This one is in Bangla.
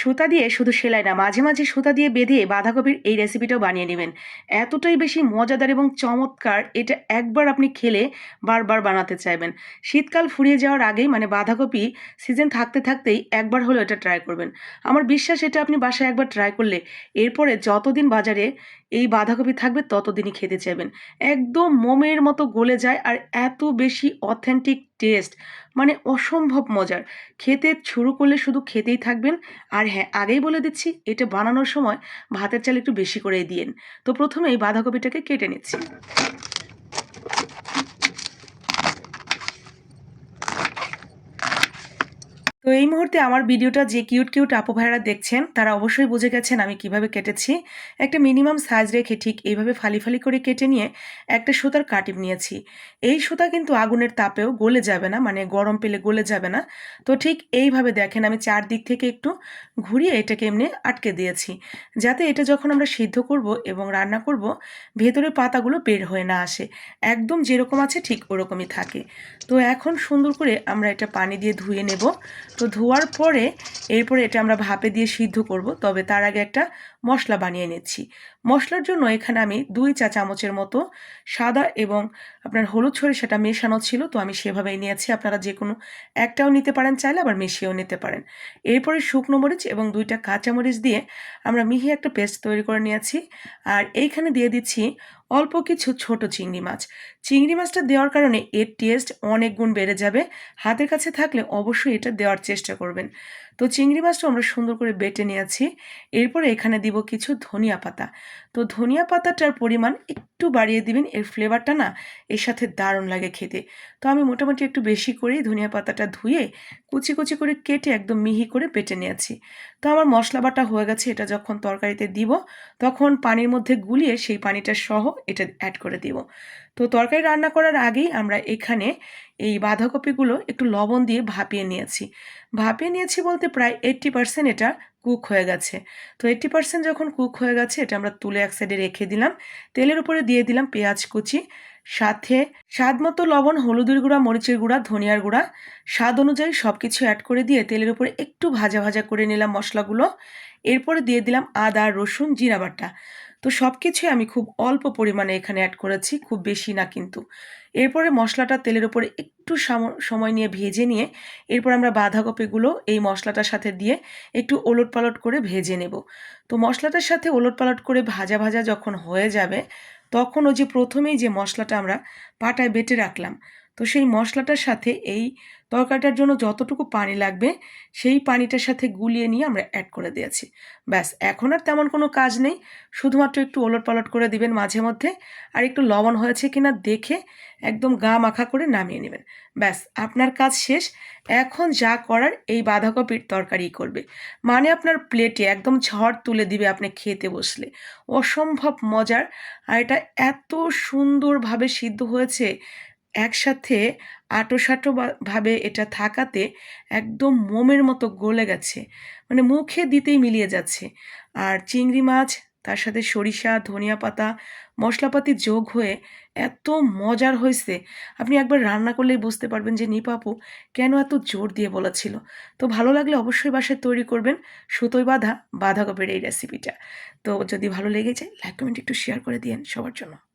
সুতা দিয়ে শুধু সেলাই না, মাঝে মাঝে সুতা দিয়ে বেঁধে বাঁধাকপির এই রেসিপিটাও বানিয়ে নেবেন। এতটাই বেশি মজাদার এবং চমৎকার, এটা একবার আপনি খেলে বারবার বানাতে চাইবেন। শীতকাল ফুরিয়ে যাওয়ার আগেই মানে বাঁধাকপি সিজন থাকতে থাকতেই একবার হলেও এটা ট্রাই করবেন। আমার বিশ্বাস, এটা আপনি বাসায় একবার ট্রাই করলে এরপরে যতদিন বাজারে এই বাঁধাকপি থাকবে ততদিনই খেতে চাইবেন। একদম মোমের মতো গলে যায় আর এত বেশি অথেন্টিক টেস্ট মানে অসম্ভব মজার। খেতে শুরু করলে শুধু খেতেই থাকবেন। আর হ্যাঁ আগেই বলে দিচ্ছি, এটা বানানোর সময় ভাতের চাল একটু বেশি করেই দিয়েন। তো প্রথমে এই বাঁধাকপিটাকে কেটে নিচ্ছি। এই মুহূর্তে আমার ভিডিওটা যে কিউট কিউট আপু ভাইরা দেখছেন, তারা অবশ্যই বুঝে গেছেন আমি কীভাবে কেটেছি। একটা মিনিমাম সাইজ রেখে ঠিক এইভাবে ফালি ফালি করে কেটে নিয়ে একটা সুতার কাটিপ নিয়েছি। এই সুতা কিন্তু আগুনের তাপেও গলে যাবে না মানে গরম পেলে গলে যাবে না। তো ঠিক এইভাবে দেখেন আমি চারদিক থেকে একটু ঘুরিয়ে এটাকে এমনি আটকে দিয়েছি। যাতে এটা যখন আমরা সিদ্ধ করব এবং রান্না করব ভেতরের পাতাগুলো বের হয়ে না আসে। একদম যেরকম আছে ঠিক ওরকমই থাকে। তো এখন সুন্দর করে আমরা এটা পানি দিয়ে ধুয়ে নেব। তো ধোয়ার পরে, এরপরে এটা আমরা ভাপে দিয়ে সিদ্ধ করব। তবে তার আগে একটা মশলা বানিয়ে নিচ্ছি। মশলার জন্য এখানে আমি দুই চা চামচের মতো সাদা এবং আপনার হলুদ ছড়ে সেটা মেশানো ছিল, তো আমি সেভাবেই নিয়েছি। আপনারা যে কোনো একটাও নিতে পারেন, চাইলে আবার মিশিয়েও নিতে পারেন। এরপরে শুকনো মরিচ এবং দুইটা কাঁচা মরিচ দিয়ে আমরা মিহি একটা পেস্ট তৈরি করে নিয়েছি। আর এইখানে দিয়ে দিচ্ছি অল্প কিছু ছোট চিংড়ি মাছ। চিংড়ি মাছটা দেওয়ার কারণে এর টেস্ট অনেক গুণ বেড়ে যাবে। হাতের কাছে থাকলে অবশ্যই এটা দেওয়ার চেষ্টা করবেন। তো চিংড়ি মাছটা আমরা সুন্দর করে বেটে নিয়েছি। এরপরে এখানে দিব কিছু ধনিয়া পাতা। তো ধনিয়া পাতাটার পরিমাণ একটু বাড়িয়ে দিবেন, এর ফ্লেভারটা না এর সাথে দারুণ লাগে খেতে। তো আমি মোটামুটি একটু বেশি করেই ধনিয়া পাতাটা ধুয়ে কুচি কুচি করে কেটে একদম মিহি করে বেটে নিয়েছি। তো আমার মশলা বাটা হয়ে গেছে, এটা যখন তরকারিতে দিব তখন পানির মধ্যে গুলিয়ে সেই পানিটা সহ এটা অ্যাড করে দিব। তো তরকারি রান্না করার আগেই আমরা এখানে এই বাঁধাকপিগুলো একটু লবণ দিয়ে ভাপিয়ে নিয়েছি। ভাপিয়ে নিয়েছি বলতে প্রায় এইট্টি পার্সেন্ট এটা কুক হয়ে গেছে। তো এইট্টি পার্সেন্ট যখন কুক হয়ে গেছে, এটা আমরা তুলে এক সাইডে রেখে দিলাম। তেলের উপরে দিয়ে দিলাম পেঁয়াজ কুচি, সাথে স্বাদ মতো লবণ, হলুদের গুঁড়া, মরিচের গুঁড়া, ধনিয়ার গুঁড়া। স্বাদ অনুযায়ী সব কিছু অ্যাড করে দিয়ে তেলের উপরে একটু ভাজা ভাজা করে নিলাম মশলাগুলো। এরপরে দিয়ে দিলাম আদা, রসুন, জিরা বাটা। তো সব কিছুই আমি খুব অল্প পরিমাণে এখানে অ্যাড করেছি, খুব বেশি না কিন্তু। এরপরে মশলাটা তেলের ওপরে একটু সময় নিয়ে ভেজে নিয়ে এরপর আমরা বাঁধাকপিগুলো এই মশলাটার সাথে দিয়ে একটু ওলট পালট করে ভেজে নেব। তো মশলাটার সাথে ওলট পালট করে ভাজা ভাজা যখন হয়ে যাবে, তখন ওই যে প্রথমেই যে মশলাটা আমরা পাটায় বেটে রাখলাম তো সেই মশলাটার সাথে এই তরকারিটার জন্য যতটুকু পানি লাগবে, সেই পানিটার সাথে গুলিয়ে নিয়ে আমরা অ্যাড করে দিয়েছি। ব্যাস, এখন আর তেমন কোনো কাজ নেই। শুধুমাত্র একটু ওলট পালট করে দিবেন মাঝে মধ্যে। আর একটু লবণ হয়েছে কিনা দেখে একদম গা মাখা করে নামিয়ে নেবেন। ব্যাস, আপনার কাজ শেষ। এখন যা করার এই বাঁধাকপির তরকারি করবে। মানে আপনার প্লেটে একদম ঝড় তুলে দিবে আপনি খেতে বসলে। অসম্ভব মজার। আর এটা এত সুন্দরভাবে সিদ্ধ হয়েছে একসাথে আঁটো ভাবে এটা থাকাতে একদম মোমের মতো গলে গেছে। মানে মুখে দিতেই মিলিয়ে যাচ্ছে। আর চিংড়ি মাছ, তার সাথে সরিষা, ধনিয়া পাতা মশলাপাতি যোগ হয়ে এত মজার হয়েছে। আপনি একবার রান্না করলেই বুঝতে পারবেন যে নিপাপু কেন এত জোর দিয়ে বলেছিল? তো ভালো লাগলে অবশ্যই বাসায় তৈরি করবেন সুতোয় বাঁধা বাঁধাকপের এই রেসিপিটা তো যদি ভালো লেগে যায় লাইক কমেন্ট একটু শেয়ার করে দিয়েন সবার জন্য।